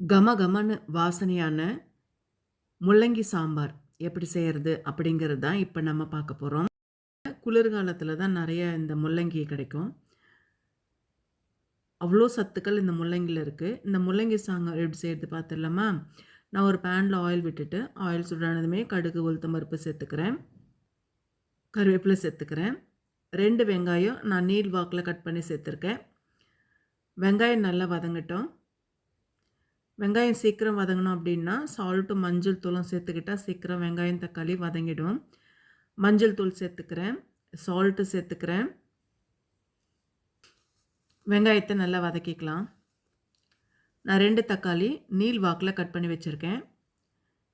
கம கமன்னு வாசனையான முள்ளங்கி சாம்பார் எப்படி செய்கிறது அப்படிங்கிறது தான் இப்போ நம்ம பார்க்க போகிறோம் குளிர்காலத்தில் தான் நிறைய இந்த முள்ளங்கி கிடைக்கும். அவ்வளோ சத்துக்கள் இந்த முள்ளங்கியில் இருக்குது இந்த முள்ளங்கி சாம்பார் எப்படி செய்கிறது பார்த்துடலாமா? நான் ஒரு பேனில் ஆயில் விட்டுட்டு ஆயில் சுடானதுமே கடுகு உளுத்தம் பருப்பு சேர்த்துக்கிறேன். கருவேப்பிலை சேர்த்துக்கிறேன். ரெண்டு வெங்காயம் நான் நீல் வாக்கில் கட் பண்ணி சேர்த்துருக்கேன். வெங்காயம் நல்லா வதங்கட்டும். வெங்காயம் சீக்கிரம் வதங்கணும் அப்படின்னா சால்ட்டு மஞ்சள் தூளும் சேர்த்துக்கிட்டால் சீக்கிரம் வெங்காயம் தக்காளி வதங்கிடும். மஞ்சள் தூள் சேர்த்துக்கிறேன். சால்ட்டு சேர்த்துக்கிறேன். வெங்காயத்தை நல்லா வதக்கிக்கலாம். நான் ரெண்டு தக்காளி நீல் வாக்கில் கட் பண்ணி வச்சுருக்கேன்.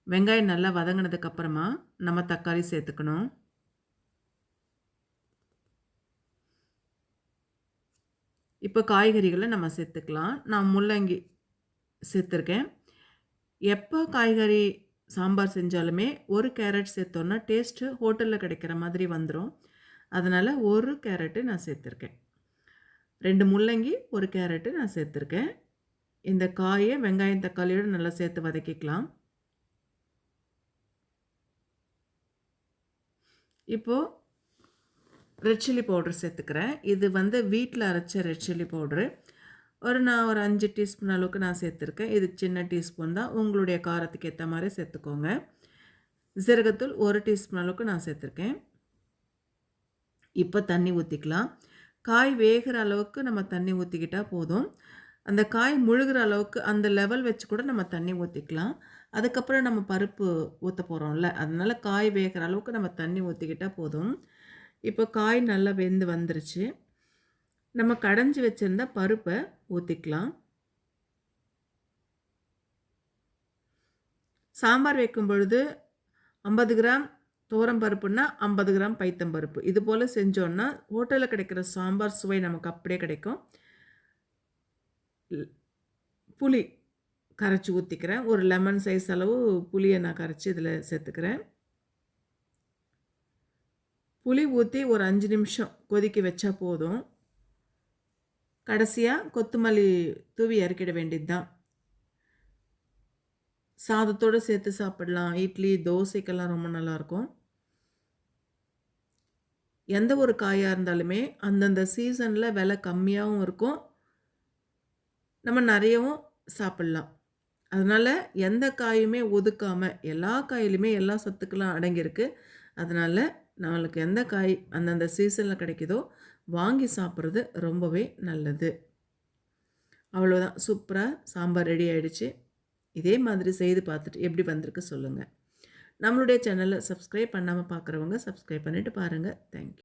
வெங்காயம் நல்லா வதங்கினதுக்கப்புறமா நம்ம தக்காளி சேர்த்துக்கணும். இப்போ காய்கறிகளை நம்ம சேர்த்துக்கலாம். நான் முள்ளங்கி சேர்த்துருக்கேன் எப்போ காய்கறி சாம்பார் செஞ்சாலுமே ஒரு கேரட் சேர்த்தோன்னா டேஸ்ட்டு ஹோட்டலில் கிடைக்கிற மாதிரி வந்துடும் அதனால் ஒரு கேரட்டு நான் சேர்த்துருக்கேன் ரெண்டு முள்ளங்கி ஒரு கேரட்டு நான் சேர்த்துருக்கேன் இந்த காயை வெங்காயம் தக்காளியோடு நல்லா சேர்த்து வதக்கிக்கலாம். இப்போது ரெட் சில்லி பவுட்ரு சேர்த்துக்கிறேன் இது வந்து வீட்டில் அரைச்ச ரெட் சில்லி பவுட்ரு. ஒரு நான் ஒரு அஞ்சு டீஸ்பூன் அளவுக்கு நான் சேர்த்துருக்கேன். இது சின்ன டீஸ்பூன் தான். உங்களுடைய காரத்துக்கு ஏற்ற மாதிரி சேர்த்துக்கோங்க. சீரகத்தூள் ஒரு டீஸ்பூன் அளவுக்கு நான் சேர்த்துருக்கேன். இப்போ தண்ணி ஊற்றிக்கலாம் காய் வேகிற அளவுக்கு நம்ம தண்ணி ஊற்றிக்கிட்டால் போதும். அந்த காய் முழுகிற அளவுக்கு அந்த லெவல் வச்சு கூட நம்ம தண்ணி ஊற்றிக்கலாம் அதுக்கப்புறம் நம்ம பருப்பு ஊற்ற போகிறோம்ல அதனால் காய் வேகிற அளவுக்கு நம்ம தண்ணி ஊற்றிக்கிட்டால் போதும். இப்போ காய் நல்லா வெந்து வந்துருச்சு. நம்ம கடைஞ்சி வச்சுருந்த பருப்பை ஊற்றிக்கலாம் சாம்பார் வைக்கும் பொழுது ஐம்பது கிராம் தோரம் பருப்புன்னா ஐம்பது கிராம் பைத்தம் பருப்பு. இது போல் செஞ்சோன்னா ஹோட்டலில் கிடைக்கிற சாம்பார் சுவை நமக்கு அப்படியே கிடைக்கும். புளி கரைச்சி ஊற்றிக்கிறேன் ஒரு லெமன் சைஸ் அளவு புளியை நான் கரைச்சி இதில் சேர்த்துக்கிறேன். புளி ஊற்றி ஒரு அஞ்சு நிமிஷம் கொதிக்க வச்சா போதும். கடைசியாக கொத்தமல்லி தூவி இறக்கிட வேண்டியது தான் சாதத்தோடு சேர்த்து சாப்பிடலாம். இட்லி தோசைக்கெல்லாம் ரொம்ப நல்லாயிருக்கும். எந்த ஒரு காயாக இருந்தாலுமே அந்தந்த சீசனில் விலை கம்மியாகவும் இருக்கும். நம்ம நிறையவும் சாப்பிட்லாம். அதனால் எந்த காயுமே ஒதுக்காமல் எல்லா காயிலுமே எல்லா சத்துக்கெல்லாம் அடங்கியிருக்கு. அதனால் நம்மளுக்கு எந்த காய் அந்தந்த சீசனில் கிடைக்குதோ வாங்கி சாப்பிட்றது ரொம்பவே நல்லது. அவ்வளோதான் சூப்பராக சாம்பார் ரெடி ஆகிடுச்சு இதே மாதிரி செய்து பார்த்துட்டு எப்படி வந்திருக்கு சொல்லுங்கள் நம்மளுடைய சேனலை சப்ஸ்கிரைப் பண்ணாமல் பார்க்குறவங்க சப்ஸ்கிரைப் பண்ணிவிட்டு பாருங்கள் தேங்க்யூ